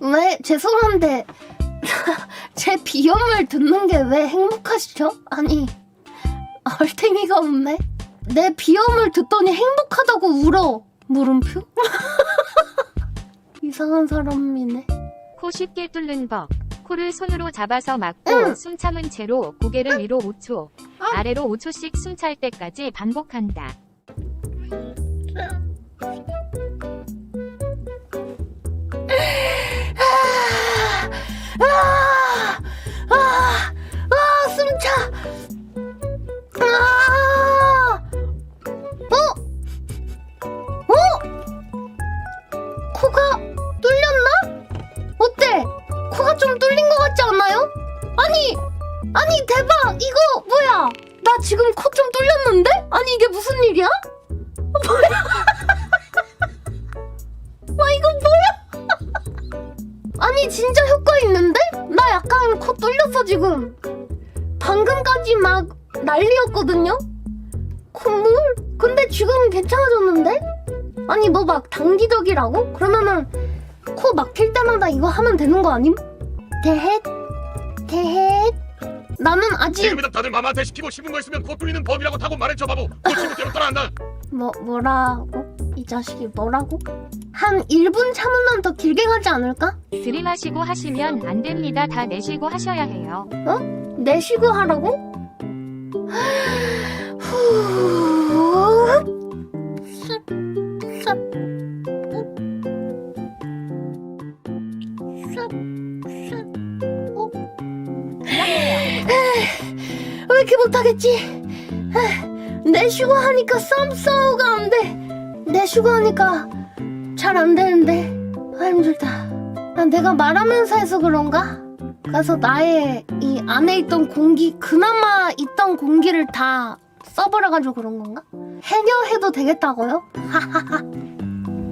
왜 죄송한데 제 비염을 듣는 게 왜 행복하시죠? 아니 얼탱이가 없네. 내 비염을 듣더니 행복하다고 울어. 물음표? 이상한 사람이네. 코 쉽게 뚫는 법. 코를 손으로 잡아서 막고 응. 숨 참은 채로 고개를 위로 5초, 아래로 5초씩 숨 찰 때까지 반복한다. 아니 대박! 이거 뭐야? 나 지금 코 좀 뚫렸는데? 아니 이게 무슨 일이야? 뭐야? 와 이거 뭐야? 아니 진짜 효과 있는데? 나 약간 코 뚫렸어 지금. 방금까지 막 난리였거든요. 콧물? 근데 지금 괜찮아졌는데? 아니 너막 단기적이라고? 그러면은 코 막힐 때마다 이거 하면 되는 거 아님? 대헷 대헷 나는 아직 지금이다 다들 마마한테 시키고 싶은 거 있으면 코 뚫리는 법이라고 타고 말했죠 바보 고치고 대로 따라한다 뭐 뭐라고? 이 자식이 뭐라고? 한 1분 참으면 더 길게 가지 않을까? 들이마시고 하시면 안 됩니다. 다 내쉬고 하셔야 해요. 내쉬고 하라고? 후. 습, 습, 우. 습, 습, 이, 이렇게 못하겠지? 에이, 내쉬고 하니까 썸싸우가 안 돼. 내쉬고 하니까 잘 안 되는데. 아, 힘들다. 아, 내가 말하면서 해서 그런가? 그래서 나의 이 안에 있던 공기 그나마 있던 공기를 다 써버려가지고 그런 건가? 해녀해도 되겠다고요? 하하하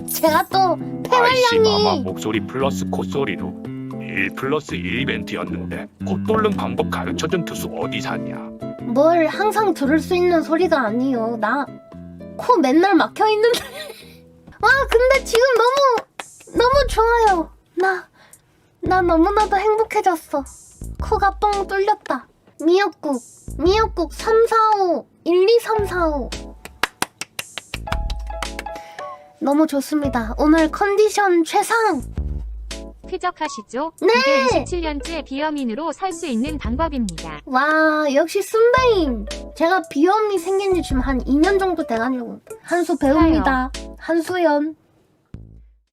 제가 또 아이씨 마마 폐활량이 목소리 플러스 콧소리로 1 플러스 1 이벤트였는데 콧 뚫는 방법 가르쳐준 투수 어디 사냐? 뭘 항상 들을 수 있는 소리가 아니요. 나 코 맨날 막혀 있는데. 와 근데 지금 너무 너무 좋아요. 나 나 너무나도 행복해졌어. 코가 뻥 뚫렸다. 미역국 미역국 345 12345 너무 좋습니다. 오늘 컨디션 최상 쾌적하시죠? 네. 이게 27년째 비염인으로 살 수 있는 방법입니다. 와 역시 순배임 제가 비염이 생긴 지 지금 한 2년 정도 돼가지고 한수 배웁니다 한수연